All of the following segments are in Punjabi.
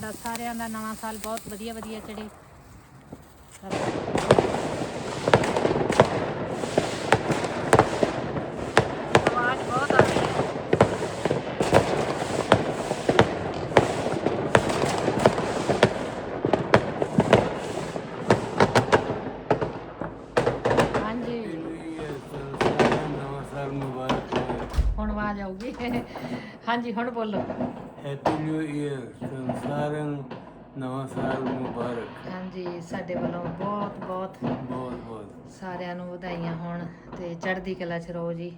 ਤੁਹਾਡਾ ਸਾਰਿਆਂ ਦਾ ਨਵਾਂ ਸਾਲ ਬਹੁਤ ਵਧੀਆ ਵਧੀਆ ਚੜੇ ਹੁਣ ਆਵਾਜ਼ ਆਊਗੀ। ਹਾਂਜੀ ਹੁਣ ਬੋਲੋ। ਹੈਪੀ ਨਿਊ ਇਅਰ ਸਾਰਿਆਂ ਨੂੰ ਨਵਾਂ ਸਾਲ ਮੁਬਾਰਕ। ਹਾਂਜੀ ਸਾਡੇ ਵੱਲੋਂ ਬਹੁਤ ਬਹੁਤ ਬਹੁਤ ਬਹੁਤ। ਸਾਰਿਆਂ ਨੂੰ ਵਧਾਈਆਂ ਹੋਣ ਤੇ ਚੜ੍ਹਦੀ ਕਲਾ ਚ ਰਹੋ ਜੀ।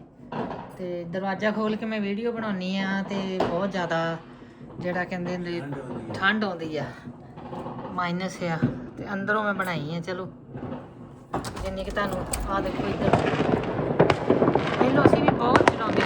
ਤੇ ਦਰਵਾਜ਼ਾ ਖੋਲ ਕੇ ਮੈਂ ਵੀਡੀਓ ਬਣਾਉਣੀ ਆ ਤੇ ਬਹੁਤ ਜ਼ਿਆਦਾ ਜਿਹੜਾ ਕਹਿੰਦੇ ਨੇ ਠੰਡ ਹੋ ਗਈ ਠੰਡ ਆਉਂਦੀ ਆ। ਮਾਈਨਸ ਆ। ਤੇ ਅੰਦਰੋਂ ਮੈਂ ਬਣਾਈ ਆ ਚਲੋ। ਜਿੰਨੀ ਕਿ ਤੁਹਾਨੂੰ ਆ ਦੇਖੋ ਇੱਧਰ। ਪਹਿਲਾਂ ਅਸੀਂ ਵੀ ਬਹੁਤ ਚਲਾਉਂਦੇ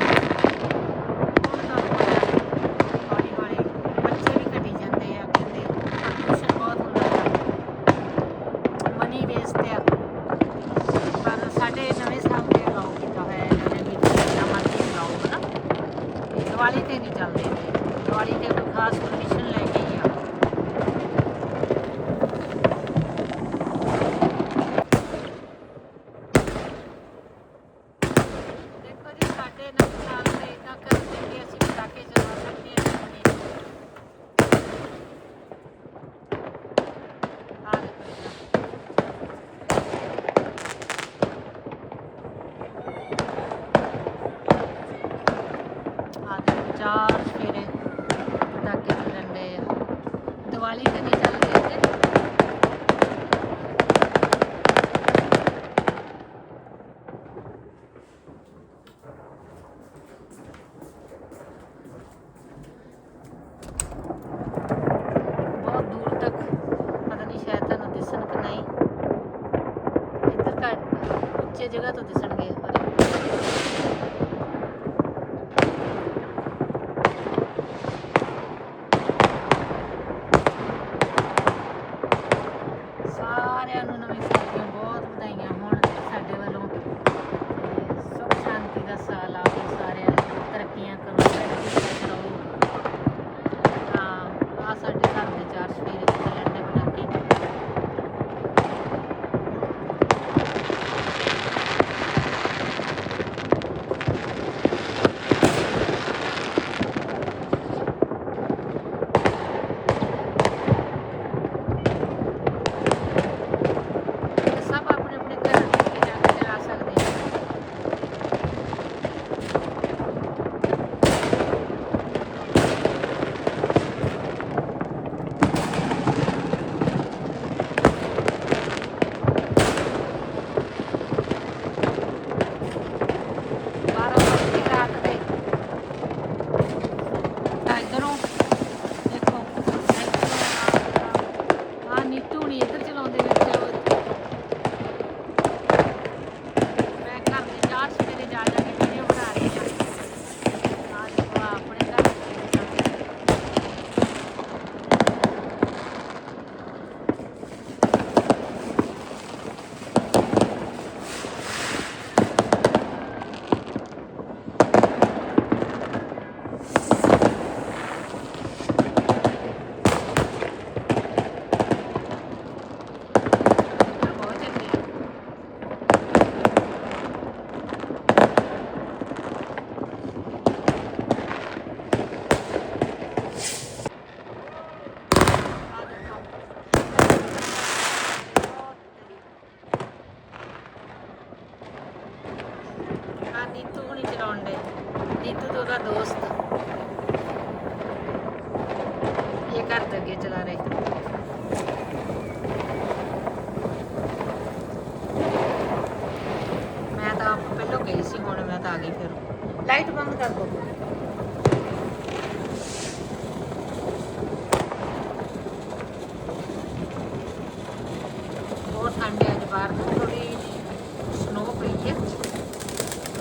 ਜਗ੍ਹਾ ਤੋਂ ਦਿਸਣਗੇ ਨੀਤੂ ਹੁਣੀ ਚਲਾਉਣ ਦੇ ਨੀਤੂ ਤੇ ਉਹਦਾ ਦੋਸਤ। ਇਹ ਘਰ ਦੇ ਅੱਗੇ ਚਲਾ ਰਹੇ। ਮੈਂ ਤਾਂ ਆਪ ਪਹਿਲਾਂ ਗਈ ਸੀ, ਹੁਣ ਮੈਂ ਤਾਂ ਆ ਗਈ ਫਿਰ। ਲਾਈਟ ਬੰਦ ਕਰ ਦੋ ਬਹੁਤ ਠੰਡ ਹੈ ਅੱਜ ਬਾਹਰ ਥੋੜੀ ਸਨੋ ਪਈ ਹੈ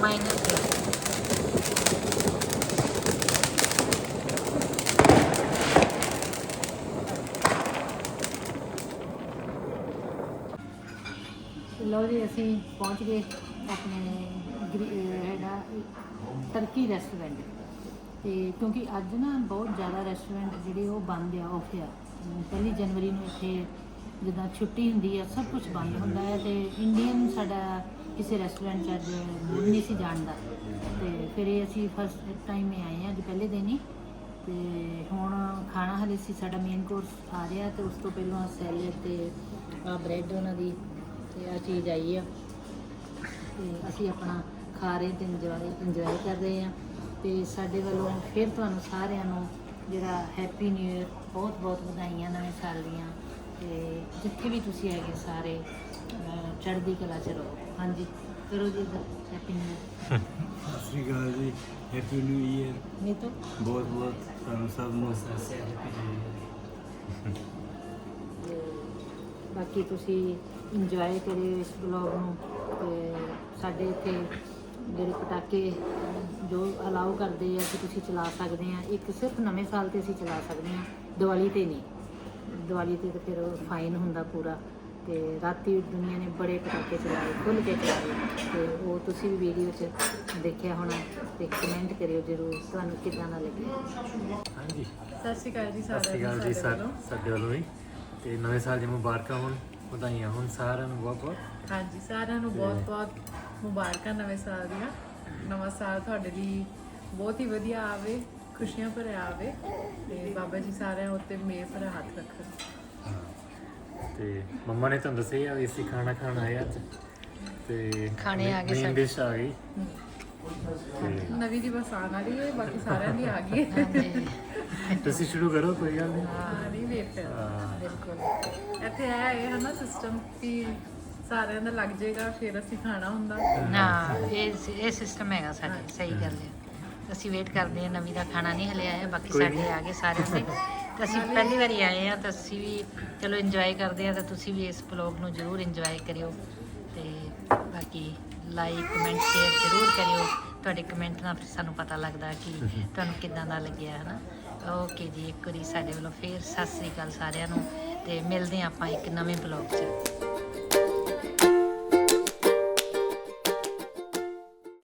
ਮਾਈਨਸ ਹੈ ਲਓ ਜੀ, ਅਸੀਂ ਪਹੁੰਚ ਗਏ ਆਪਣੇ ਗਰੀ- ਹੈਗਾ ਟਰਕੀ ਰੈਸਟੋਰੈਂਟ ਤੇ ਕਿਉਂਕਿ ਅੱਜ ਨਾ ਬਹੁਤ ਜ਼ਿਆਦਾ ਰੈਸਟੋਰੈਂਟ ਜਿਹੜੇ ਉਹ ਬੰਦ ਆ ਆਫ ਆ। ਪਹਿਲੀ ਜਨਵਰੀ ਨੂੰ ਇੱਥੇ ਜਿੱਦਾਂ ਛੁੱਟੀ ਹੁੰਦੀ ਆ, ਸਭ ਕੁਝ ਬੰਦ ਹੁੰਦਾ ਹੈ ਤੇ ਇੰਡੀਅਨ ਸਾਡਾ ਕਿਸੇ ਰੈਸਟੋਰੈਂਟ 'ਚ ਅੱਜ ਨਹੀਂ ਸੀ ਜਾਣ ਦਾ। ਤੇ ਫਿਰ ਇਹ ਅਸੀਂ ਫਸਟ ਟਾਈਮ ਹੀ ਆਏ ਹਾਂ, ਅੱਜ ਪਹਿਲੇ ਦਿਨ ਹੀ। ਤੇ ਹੁਣ ਖਾਣਾ ਹਲੇ ਸੀ, ਸਾਡਾ ਮੇਨ ਕੋਰਸ ਆ ਰਿਹਾ ਤੇ ਉਸ ਤੋਂ ਪਹਿਲਾਂ ਸੈਲਡ ਤੇ ਬ੍ਰੈਡ ਉਹਨਾਂ ਦੀ ਤੇ ਆ ਚੀਜ਼ ਆਈ ਆ। ਤੇ ਅਸੀਂ ਆਪਣਾ ਖਾ ਰਹੇ ਤੇ ਇੰਜੋਏ ਇੰਜੋਏ ਕਰ ਰਹੇ ਹਾਂ। ਤੇ ਸਾਡੇ ਵੱਲੋਂ ਫਿਰ ਤੁਹਾਨੂੰ ਸਾਰਿਆਂ ਨੂੰ ਜਿਹੜਾ ਹੈਪੀ ਨਿਊ ਇਅਰ ਬਹੁਤ ਬਹੁਤ ਵਧਾਈਆਂ ਨਵੇਂ ਸਾਲ ਦੀਆਂ। ਤੇ ਜਿੱਥੇ ਵੀ ਤੁਸੀਂ ਹੈਗੇ ਸਾਰੇ ਚੜ੍ਹਦੀ ਕਲਾ ਚ ਰਹੋ। ਹਾਂਜੀ ਕਰੋ ਜੀ ਹੈਪੀ ਨਿਊ ਸਤਿ ਸ਼੍ਰੀ ਅਕਾਲ ਜੀ ਹੈਪੀ ਨਿਊ ਈਅਰ ਨਹੀਂ ਤਾਂ। ਬਹੁਤ ਬਹੁਤ ਤੁਹਾਨੂੰ ਸਭ ਨੂੰ। ਬਾਕੀ ਤੁਸੀਂ ਇੰਜੋਏ ਕਰਿਓ ਇਸ ਬਲੌਗ ਨੂੰ। ਤੇ ਸਾਡੇ ਇੱਥੇ ਜਿਹੜੇ ਪਟਾਕੇ ਜੋ ਅਲਾਉ ਕਰਦੇ ਆ ਕਿ ਤੁਸੀਂ ਚਲਾ ਸਕਦੇ ਆ ਇੱਕ ਸਿਰਫ ਨਵੇਂ ਸਾਲ ਤੇ ਅਸੀਂ ਚਲਾ ਸਕਦੇ ਆ ਦੀਵਾਲੀ ਤੇ ਨਹੀਂ। ਦੀਵਾਲੀ ਤੇ ਤਾਂ ਫਿਰ ਫਾਈਨ ਹੁੰਦਾ ਪੂਰਾ। ਤੇ ਰਾਤੀ ਦੁਨੀਆ ਨੇ ਬੜੇ ਪਟਾਕੇ ਚਲਾਏ ਖੁੱਲ੍ਹ ਕੇ ਚਲਾਏ। ਤੇ ਉਹ ਤੁਸੀਂ ਵੀ ਵੀਡੀਓ 'ਚ ਦੇਖਿਆ ਹੋਣਾ ਤੇ ਕਮੈਂਟ ਕਰਿਓ ਜਰੂਰ ਤੁਹਾਨੂੰ ਕਿੱਦਾਂ ਦਾ ਲੱਗਿਆ? ਹਾਂਜੀ। ਸਤਿ ਸ਼੍ਰੀ ਅਕਾਲ ਜੀ ਸਤਿ ਸ਼੍ਰੀ ਸਾਰਿਆਂ ਅਕਾਲ ਨੂੰ ਜੀ ਸਾਡੇ ਸਾ- ਵੱਲੋਂ। ਸਾਡੇ ਵੱਲੋਂ ਵੀ। ਤੇ ਨਵੇਂ ਸਾਲ ਦੀਆਂ ਮੁਬਾਰਕਾਂ ਹੋਣ ਵਧਾਈਆਂ ਹੋਣ ਸਾਰਿਆਂ ਨੂੰ ਬਹੁਤ ਬਹੁਤ। ਹਾਂਜੀ ਸਾਰਿਆਂ ਨੂੰ ਬਹੁਤ ਬਹੁਤ ਮੁਬਾਰਕਾਂ ਨਵੇਂ ਸਾਲ ਦੀਆਂ। ਨਵਾਂ ਸਾਲ ਤੁਹਾਡੇ ਲਈ ਬਹੁਤ ਹੀ ਵਧੀਆ ਆਵੇ ਖੁਸ਼ੀਆਂ ਭਰਿਆ ਆਵੇ। ਤੇ ਬਾਬਾ ਜੀ ਸਾਰਿਆਂ ਉੱਤੇ ਮੇਰ ਭਰਾ ਹੱਥ ਰੱਖਣ। ਤੇ ਮੰਮਾ ਨੇ ਤੁਹਾਨੂੰ ਦੱਸਿਆ ਵੀ ਅਸੀਂ ਖਾਣਾ ਖਾਣ ਆਏ ਅੱਜ। ਤੇ ਖਾਣੇ ਆ ਗਏ ਮੇਨ ਸਾਡੇ। ਡਿਸ਼ ਆ ਗਈ। ਤੇ ਨਵੀਂ ਦੀ ਬਸ ਆਉਣ ਵਾਲੀ ਹੈ ਬਾਕੀ ਸਾਰਿਆਂ ਦੀ ਆ ਗਈ ਹੈ। ਤੁਸੀਂ ਸ਼ੁਰੂ ਕਰੋ ਕੋਈ ਗੱਲ ਨਹੀਂ। ਹਾਂ ਨਹੀਂ ਵੇਟ ਬਿਲਕੁਲ। ਇੱਥੇ ਹੈ ਇਹ ਹੈ ਨਾ ਸਿਸਟਮ ਕਿ ਸਾਰਿਆਂ ਦਾ ਲੱਗ ਜਾਏਗਾ ਫਿਰ ਅਸੀਂ ਖਾਣਾ ਹੁੰਦਾ। ਹਾਂ ਇਹ ਇਹ ਸਿਸਟਮ ਹੈਗਾ ਸਾਡੇ ਸਹੀ ਗੱਲ ਹੈ। ਅਸੀਂ ਵੇਟ ਕਰਦੇ ਹਾਂ ਨਵੀਂ ਦਾ ਖਾਣਾ ਨਹੀਂ ਹਲੇ ਆਇਆ ਬਾਕੀ ਸਾਡੇ। ਆ ਗਏ ਸਾਰਿਆਂ ਦੇ। ਤੇ ਅਸੀਂ ਪਹਿਲੀ ਵਾਰੀ ਆਏ ਆ ਤਾਂ ਅਸੀਂ ਵੀ ਚਲੋ ਇੰਜੋਏ ਕਰਦੇ ਆ ਤਾਂ ਤੁਸੀਂ ਵੀ ਇਸ ਬਲੌਗ ਨੂੰ ਜ਼ਰੂਰ ਇੰਜੋਏ ਕਰਿਓ ਤੇ ਬਾਕੀ ਲਾਈਕ ਕਮੈਂਟ ਸ਼ੇਅਰ ਜ਼ਰੂਰ ਕਰਿਓ। ਤੁਹਾਡੇ ਕਮੈਂਟ ਨਾਲ ਫਿਰ ਸਾਨੂੰ ਪਤਾ ਲੱਗਦਾ ਕਿ ਤੁਹਾਨੂੰ ਕਿੱਦਾਂ ਦਾ ਲੱਗਿਆ ਹੈ ਨਾ ਓਕੇ ਜੀ ਇੱਕ ਵਾਰੀ ਸਾਡੇ ਵੱਲੋਂ ਫੇਰ ਸਤਿ ਸ੍ਰੀ ਅਕਾਲ ਸਾਰਿਆਂ ਨੂੰ ਤੇ ਮਿਲਦੇ ਆਪਾਂ ਇੱਕ ਨਵੇਂ ਬਲੌਗ 'ਚ।